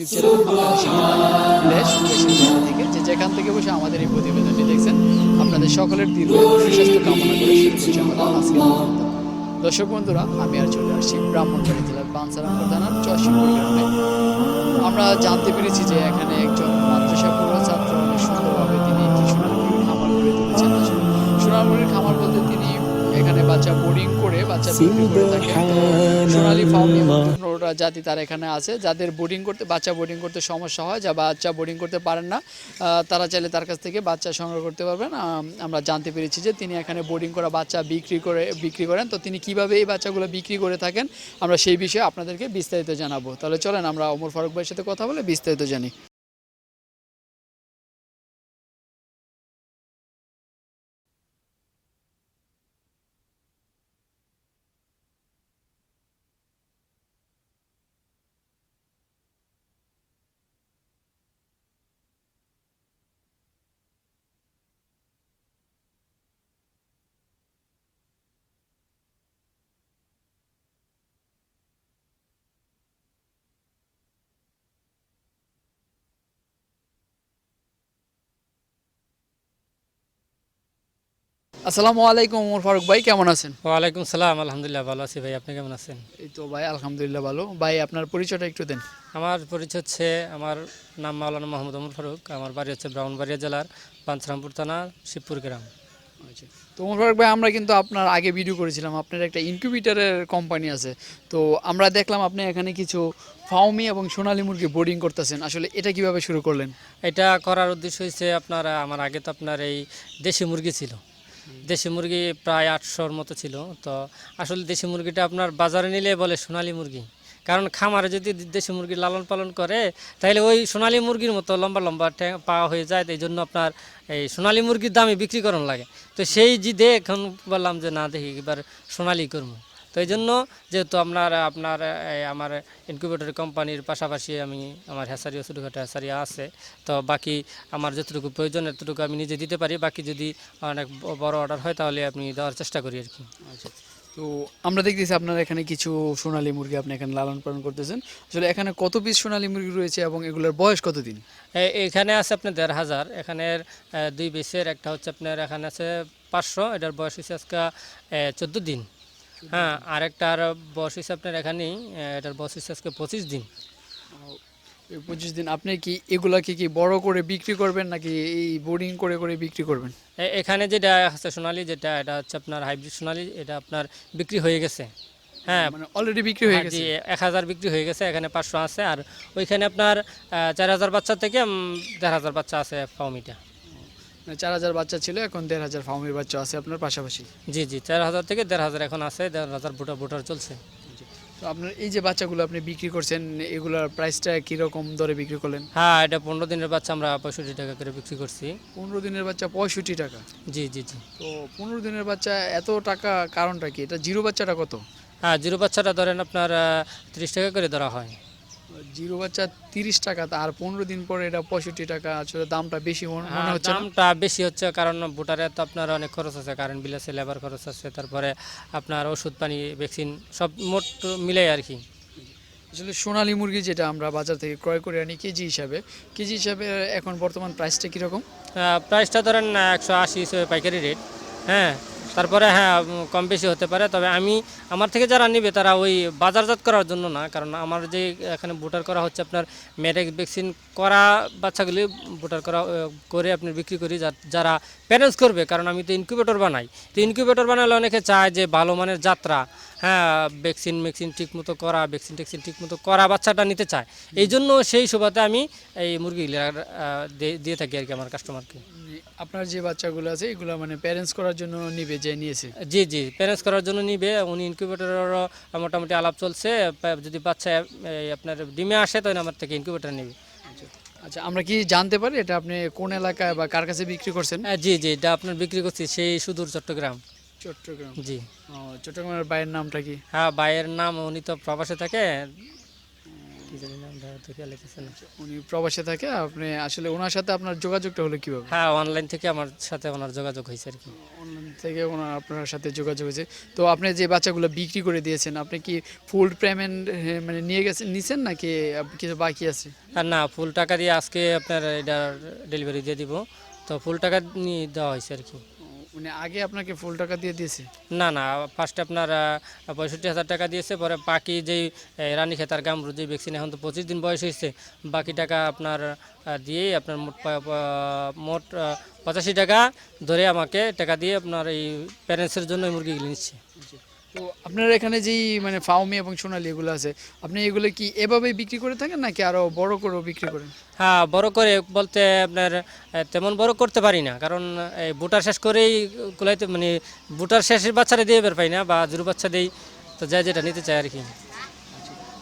YouTube channel থেকে যে যেখান থেকে বসে আমাদের এই প্রতিবেদনটি দেখছেন আপনাদের সকলের দীর্ঘ সুস্বাস্থ্য কামনা করে শুরু করছি আমাদের আজকের দর্শক বন্ধুরা আমি আর চলে আসছি ব্রাহ্মণবাড়ি জেলার বাঞ্ছারামপুর থানার চশিমপুর গ্রামে। আমরা জানতে পেরেছি যে এখানে একজন মাদ্রাসা পড়ুয়া ছাত্র অনেক সুন্দরভাবে তিনি একটি সোনারপুরের খামার গড়ে তুলেছেন। সোনারপুরের খামার বলতে তিনি এখানে বাচ্চা বোর্ডিং করে বাচ্চা বিক্রি করে থাকেন তো সোনালী ফার্ম পনেরোটা জাতি তার এখানে আছে। যাদের বোর্ডিং করতে বাচ্চা বোর্ডিং করতে সমস্যা হয় যা বাচ্চা বোর্ডিং করতে পারেন না তারা চাইলে তার কাছ থেকে বাচ্চা সংগ্রহ করতে পারবেন। আম, আমরা জানতে পেরেছি যে তিনি এখানে বোর্ডিং করা বাচ্চা বিক্রি করে বিক্রি করেন। তো তিনি কীভাবে এই বাচ্চাগুলো বিক্রি করে থাকেন আমরা সেই বিষয়ে আপনাদেরকে বিস্তারিত জানাব। তাহলে চলেন আমরা ওমর ফারুক ভাইয়ের সাথে কথা বলে বিস্তারিত জানি। আসসালামু আলাইকুম ওমর ফারুক ভাই কেমন আছেন? ওয়ালাইকুম সালাম আলহামদুলিল্লাহ ভালো আছি ভাই আপনি কেমন আছেন? এই তো ভাই আলহামদুলিল্লাহ ভালো। ভাই আপনার পরিচয়টা একটু দেন। আমার পরিচয় হচ্ছে আমার নাম মাওলানা মোহাম্মদ ওমর ফারুক আমার বাড়ি হচ্ছে ব্রাহ্মণবাড়িয়া জেলার পাঁচরামপুর থানা শিবপুর গ্রাম। আচ্ছা। তো ওমর ফারুক ভাই আমরা কিন্তু আপনার আগে ভিডিও করেছিলাম আপনার একটা ইনকিউবেটরের কোম্পানি আছে। তো আমরা দেখলাম আপনি এখানে কিছু ফাউমি এবং সোনালী মুরগি বোর্ডিং করতেছেন। আসলে এটা কীভাবে শুরু করলেন? এটা করার উদ্দেশ্য হচ্ছে আপনার আমার আগে তো আপনার এই দেশি মুরগি ছিল। দেশি মুরগি প্রায় আটশোর মতো ছিল। তো আসলে দেশি মুরগিটা আপনার বাজারে নিলে বলে সোনালী মুরগি। কারণ খামারে যদি দেশি মুরগি লালন পালন করে, তাহলে ওই সোনালী মুরগির মতো লম্বা লম্বা পাওয়া হয়ে যায়। এই জন্য আপনার এই সোনালী মুরগির দামে বিক্রি করানো লাগে। তো সেই জিদে এখন বললাম যে, না দেখি, এবার সোনালি করব। তো এই জন্য যেহেতু আপনার আপনার আমার ইনকিউবেটর কোম্পানির পাশাপাশি আমি আমার হ্যাসারিও ছোটোখাটো হ্যাসারি আছে। তো বাকি আমার যতটুকু প্রয়োজন এতটুকু আমি নিজে দিতে পারি। বাকি যদি অনেক বড় অর্ডার হয় তাহলে আপনি দেওয়ার চেষ্টা করি আর কি। আচ্ছা। তো আমরা দেখতেছি আপনার এখানে কিছু সোনালী মুরগি আপনি এখানে লালন পালন করতেছেন। আসলে এখানে কত পিস সোনালী মুরগি রয়েছে এবং এগুলোর বয়স কতদিন? এখানে আছে আপনার দেড় হাজার। এখানের দুই বেসের একটা হচ্ছে আপনার এখানে আছে পাঁচশো। এটার বয়স হচ্ছে আজকে চোদ্দ দিন। হ্যাঁ আরেকটার বয়স হচ্ছে আপনার এখানেই এটার বয়স হচ্ছে আজকে পঁচিশ দিন। পঁচিশ দিন আপনি কি এগুলাকে কি বড় করে বিক্রি করবেন নাকি এই বোর্ডিং করে করে বিক্রি করবেন? এখানে যেটা আছে সোনালি যেটা এটা হচ্ছে আপনার হাইব্রিড সোনালি এটা আপনার বিক্রি হয়ে গেছে। হ্যাঁ মানে অলরেডি বিক্রি হয়ে গেছে? এক হাজার বিক্রি হয়ে গেছে এখানে পাঁচশো আছে আর ওইখানে আপনার চার হাজার বাচ্চা থেকে দেড় হাজার বাচ্চা আছে ফাউমিটা চার হাজার বাচ্চা ছিল এখন দেড় হাজার ফার্মের বাচ্চা আছে আপনার পাশাপাশি। জি জি চার হাজার থেকে দেড় হাজার এখন আছে দেড় হাজার ভোটার ভোটার চলছে। তো আপনার এই যে বাচ্চাগুলো আপনি বিক্রি করছেন এগুলোর প্রাইসটা কীরকম দরে বিক্রি করলেন? হ্যাঁ এটা পনেরো দিনের বাচ্চা আমরা পঁয়ষট্টি টাকা করে বিক্রি করছি। পনেরো দিনের বাচ্চা পঁয়ষট্টি টাকা? জি জি জি। তো পনেরো দিনের বাচ্চা এত টাকা কারণটা কি? এটা জিরো বাচ্চাটা কত? হ্যাঁ জিরো বাচ্চাটা ধরেন আপনার তিরিশ টাকা করে ধরা হয়। জিরো বাচ্চা তিরিশ টাকা আর পনেরো দিন পরে এটা পঁয়ষট্টি টাকা আসলে দামটা বেশি মনে হ্যাঁ, হচ্ছে দামটা বেশি হচ্ছে কারণ ভোটারে তো আপনার অনেক খরচ আছে কারেন্ট বিল আছে লেবার খরচ আছে তারপরে আপনার ওষুধ পানি ভ্যাকসিন সব মোট মিলে আর কি। আসলে সোনালী মুরগি যেটা আমরা বাজার থেকে ক্রয় করে আনি কেজি হিসাবে কেজি হিসাবে এখন বর্তমান প্রাইসটা কীরকম? প্রাইসটা ধরেন একশো আশি হিসেবে পাইকারি রেট হ্যাঁ। তারপরে হ্যাঁ কম বেশি হতে পারে। তবে আমি আমার থেকে যারা নিবে তারা ওই বাজারজাত করার জন্য না। কারণ আমার যে এখানে ভোটার করা হচ্ছে আপনার মেরেক ভ্যাকসিন করা বাচ্চাগুলি ভোটার করা করে আপনি বিক্রি করি যারা প্যারেন্টস করবে। কারণ আমি তো ইনকিউবেটর বানাই। তো ইনকিউবেটর বানালে অনেকে চায় যে ভালো মানের যাত্রা হ্যাঁ ভ্যাকসিন ভ্যাকসিন ঠিক মতো করা ভ্যাকসিন ট্যাকসিন ঠিক মতো করা বাচ্চাটা নিতে চায়। এই জন্য সেই সুবাদে আমি এই মুরগিগুলি দিয়ে থাকি আর কি আমার কাস্টমারকে আপনার যে বাচ্চাগুলো আছে এগুলো মানে প্যারেন্টস করার জন্য নিবে যে নিয়েছে? জি জি প্যারেন্টস করার জন্য নিবে। উনি ইনকিউবেটরেরও মোটামুটি আলাপ চলছে। যদি বাচ্চা আপনার ডিমে আসে তাহলে আমার থেকে ইনকিউবেটর নেবে। আচ্ছা আমরা কি জানতে পারি এটা আপনি কোন এলাকায় বা কার কাছে বিক্রি করছেন? হ্যাঁ, জি জি এটা আপনার বিক্রি করছি সেই সুদূর চট্টগ্রাম। চট্টগ্রাম। জি। চট্টগ্রামের বাইরের নামটা কি? হ্যাঁ ভাইয়ের নাম উনি তো প্রবাসে থাকে। কি জানি নামটা তো খেয়াল হইতেছে না। উনি প্রবাসে থাকে আপনি আসলে ওনার সাথে আপনার যোগাযোগটা হলো কীভাবে? হ্যাঁ অনলাইন থেকে আমার সাথে ওনার যোগাযোগ হয়েছে আর কি। অনলাইন থেকে ওনার আপনার সাথে যোগাযোগ হয়েছে। তো আপনি যে বাচ্চাগুলো বিক্রি করে দিয়েছেন আপনি কি ফুল পেমেন্ট মানে নিয়ে গেছেন নিছেন নাকি কিছু বাকি আছে? আর না ফুল টাকা দিয়ে আজকে আপনার এটা ডেলিভারি দিয়ে দিব। তো ফুল টাকা নিয়ে দেওয়া হয়েছে আর কি। মানে আগে আপনাকে ফুল টাকা দিয়ে দিয়েছে? না না ফার্স্টে আপনার পঁয়ষট্টি হাজার টাকা দিয়েছে পরে বাকি যেই রানী খেতার গামরু যে ভ্যাকসিন এখন তো পঁচিশ দিন বয়স হয়েছে বাকি টাকা আপনার দিয়েই আপনার মোট মোট পঁচাশি টাকা ধরে আমাকে টাকা দিয়ে আপনার এই প্যারেন্টসের জন্য মুরগিগুলি নিচ্ছে। তো আপনার এখানে যেই মানে ফাউমি এবং সোনালি এগুলো আছে আপনি এগুলো কি এভাবেই বিক্রি করে থাকেন নাকি আরও বড় করেও বিক্রি করেন? হ্যাঁ বড় করে বলতে আপনার তেমন বড় করতে পারি না কারণ এই বুটার শেষ করেই কুলাইতে মানে বুটার শেষের বাচ্চারা দিয়ে বের পাই না বা জুরু বাচ্চা দেই তো যা যেটা নিতে চাই আর কি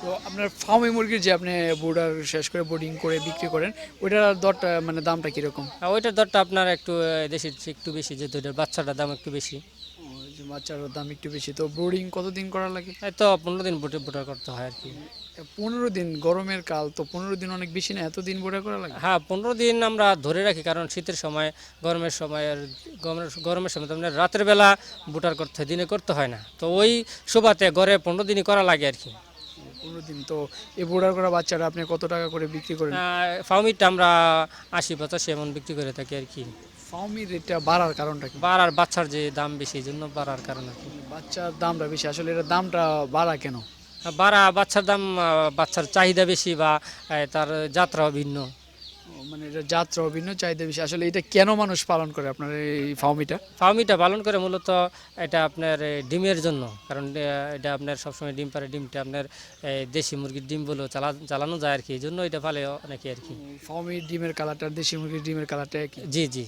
তো আপনার ফার্মি মুরগির যে আপনি বোর্ডার শেষ করে বোর্ডিং করে বিক্রি করেন ওইটার দরটা মানে দামটা কীরকম? আর ওইটার দরটা আপনার একটু চেয়ে একটু বেশি যেহেতু এটার বাচ্চাটার দাম একটু বেশি। বাচ্চার দাম একটু বেশি। তো ব্রোডিং কতদিন করা লাগে? এই তো পনেরো দিন বুটে বুটার করতে হয় আর কি। পনেরো দিন গরমের কাল তো পনেরো দিন অনেক বেশি না? এতদিন বোর্ডার করা লাগে? হ্যাঁ পনেরো দিন আমরা ধরে রাখি কারণ শীতের সময় গরমের সময় আর গরমের গরমের সময় তো রাতের বেলা বুটার করতে হয় দিনে করতে হয় না। তো ওই সুবাতে ঘরে পনেরো দিনই করা লাগে আর কি। পনেরো দিন তো এই বোর্ডার করা বাচ্চারা আপনি কত টাকা করে বিক্রি করেন? ফাউমিটটা আমরা আশি পঁচাশি এমন বিক্রি করে থাকি আর কি। ফার্মি রেটটা বাড়ার কারণটা কি? বাড়ার বাচ্চার যে দাম বেশি এই জন্য বাড়ার কারণ আর কি। বাচ্চার দামটা বেশি আসলে এটা দামটা বাড়া কেন? বাড়া বাচ্চার দাম বাচ্চার চাহিদা বেশি বা তার যাত্রা ভিন্ন। মানে এটা যাত্রা ভিন্ন চাহিদা বেশি আসলে এটা কেন মানুষ পালন করে আপনার এই ফার্মিটা ফার্মিটা পালন করে মূলত এটা আপনার ডিমের জন্য। কারণ এটা আপনার সবসময় ডিম পারে ডিমটা আপনার দেশি মুরগির ডিম বলেও চালা চালানো যায় আর কি এই জন্য এটা পালে অনেকে আর কি ফার্মি ডিমের কালারটা দেশি মুরগির ডিমের কালারটা একই? জি জি।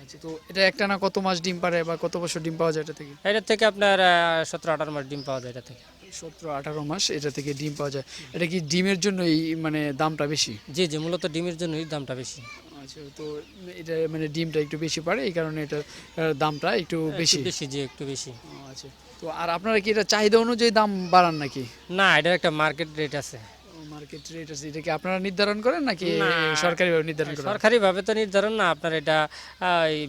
আচ্ছা তো এটা একটা না কত মাস ডিম পারে বা কত বছর ডিম পাওয়া যায় এটা থেকে? এটা থেকে আপনার সতেরো আঠারো মাস ডিম পাওয়া যায় এটা থেকে। সতেরো আঠারো মাস এটা থেকে ডিম পাওয়া যায়। এটা কি ডিমের জন্য এই মানে দামটা বেশি? জি জি মূলত ডিমের জন্যই দামটা বেশি। আচ্ছা তো এটা মানে ডিমটা একটু বেশি পারে এই কারণে এটার দামটা একটু বেশি। বেশি জি একটু বেশি। আচ্ছা তো আর আপনারা কি এটা চাহিদা অনুযায়ী দাম বাড়ান নাকি? না এটার একটা মার্কেট রেট আছে। মার্কেট রেট আছে এটা কি আপনারা নির্ধারণ করেন নাকি সরকারিভাবে নির্ধারণ করেন? সরকারিভাবে তো নির্ধারণ না আপনার এটা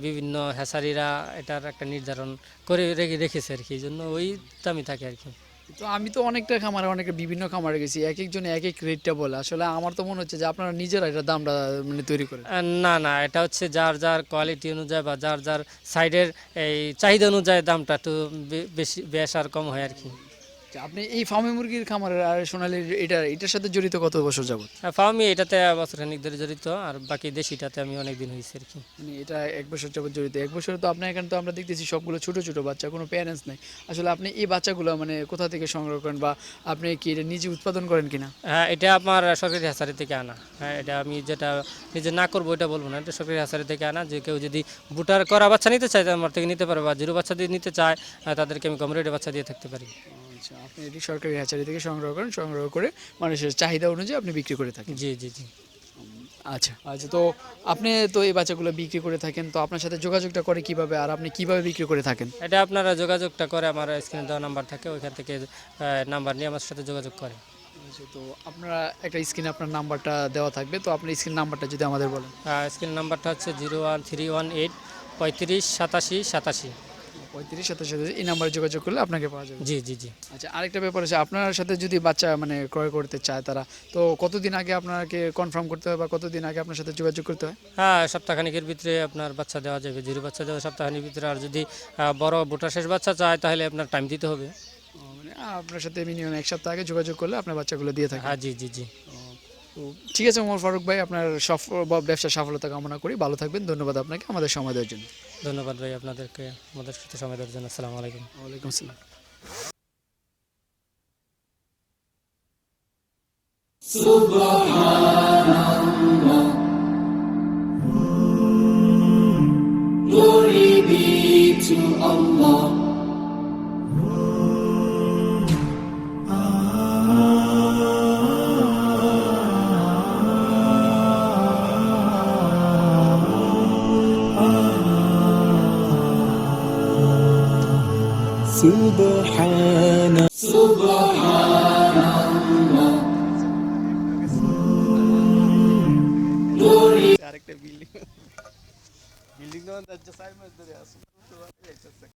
বিভিন্ন হ্যাসারিরা এটার একটা নির্ধারণ করে রেখে রেখেছে আর কি এই জন্য ওই দামই থাকে আর কি। তো আমি তো অনেকটা খামারে অনেক বিভিন্ন খামারে গেছি। এক একজন এক এক রেটটা বলে। আসলে আমার তো মনে হচ্ছে যে আপনারা নিজেরা এটা দামটা মানে তৈরি করে না না, এটা হচ্ছে যার যার কোয়ালিটি অনুযায়ী বা যার যার সাইডের এই চাহিদা অনুযায়ী দামটা একটু বেশি, বেশ আর কম হয় আর কি। আপনি এই ফার্মি মুরগির খামারের আর সোনালি এটা এটার সাথে জড়িত কত বছর যাবত? ফার্মি এটাতে বছরখানিক ধরে জড়িত আর বাকি দেশিটাতে আমি অনেক দিন হয়েছে আর কি। মানে এটা এক বছর যাবত জড়িত এক বছর তো আপনার এখানে তো আমরা দেখতেছি সবগুলো ছোট ছোট বাচ্চা কোনো প্যারেন্টস নাই। আসলে আপনি এই বাচ্চাগুলো মানে কোথা থেকে সংগ্রহ করেন বা আপনি কি এটা নিজে উৎপাদন করেন কিনা? হ্যাঁ এটা আমার সরকারি হাসারি থেকে আনা। হ্যাঁ এটা আমি যেটা নিজে না করব এটা বলব না। এটা সরকারি হাসারি থেকে আনা যে কেউ যদি বুটার করা বাচ্চা নিতে চায় আমার থেকে নিতে পারে বা জিরো বাচ্চা দিয়ে নিতে চায় তাদেরকে আমি কম রেটে বাচ্চা দিয়ে থাকতে পারি। আচ্ছা আপনি এটি সরকারি হ্যাচারি থেকে সংগ্রহ করেন সংগ্রহ করে মানুষের চাহিদা অনুযায়ী আপনি বিক্রি করে থাকেন। জি জি জি। আচ্ছা আচ্ছা তো আপনি তো এই বাচ্চাগুলো বিক্রি করে থাকেন তো আপনার সাথে যোগাযোগটা করে কীভাবে আর আপনি কীভাবে বিক্রি করে থাকেন? এটা আপনারা যোগাযোগটা করে আমার স্ক্রিনে দেওয়া নাম্বার থাকে ওইখান থেকে নাম্বার নিয়ে আমার সাথে যোগাযোগ করে। আচ্ছা তো আপনারা একটা স্ক্রিনে আপনার নাম্বারটা দেওয়া থাকবে তো আপনি স্ক্রিন নাম্বারটা যদি আমাদের বলেন। স্ক্রিন নাম্বারটা হচ্ছে zero one three one eight পঁয়ত্রিশ সাতাশি সাতাশি। পঁয়ত্রিশ সাথে সাথে এই নাম্বারে যোগাযোগ করলে আপনাকে পাওয়া যাবে। জি জি জি। আচ্ছা আরেকটা ব্যাপার আছে আপনার সাথে যদি বাচ্চা মানে ক্রয় করতে চায় তারা তো কতদিন আগে আপনাকে কনফার্ম করতে হয় বা কতদিন আগে আপনার সাথে যোগাযোগ করতে হয়? হ্যাঁ সপ্তাহখানিকের ভিতরে আপনার বাচ্চা দেওয়া যাবে জিরো বাচ্চা দেওয়া সপ্তাহখানির ভিতরে। আর যদি বড় বুটা শেষ বাচ্চা চায় তাহলে আপনার টাইম দিতে হবে। মানে আপনার সাথে মিনিমাম এক সপ্তাহ আগে যোগাযোগ করলে আপনার বাচ্চাগুলো দিয়ে থাকে। হ্যাঁ জি জি জি। তো ঠিক আছে মোহাম্মদ ফারুক ভাই আপনার সফল বা ব্যবসার সফলতা কামনা করি। ভালো থাকবেন ধন্যবাদ আপনাকে আমাদের সময় দেওয়ার জন্য। ধন্যবাদ ভাই আপনাদেরকে আমাদের সাথে সময় দেওয়ার জন্য। আসসালামু আলাইকুম। ওয়ালাইকুম আসসালাম। Glory be to Allah. সুবহান আরেকটা বিল্ডিং বিল্ডিং তো যাচ্ছে সাইড মধ্যে আছে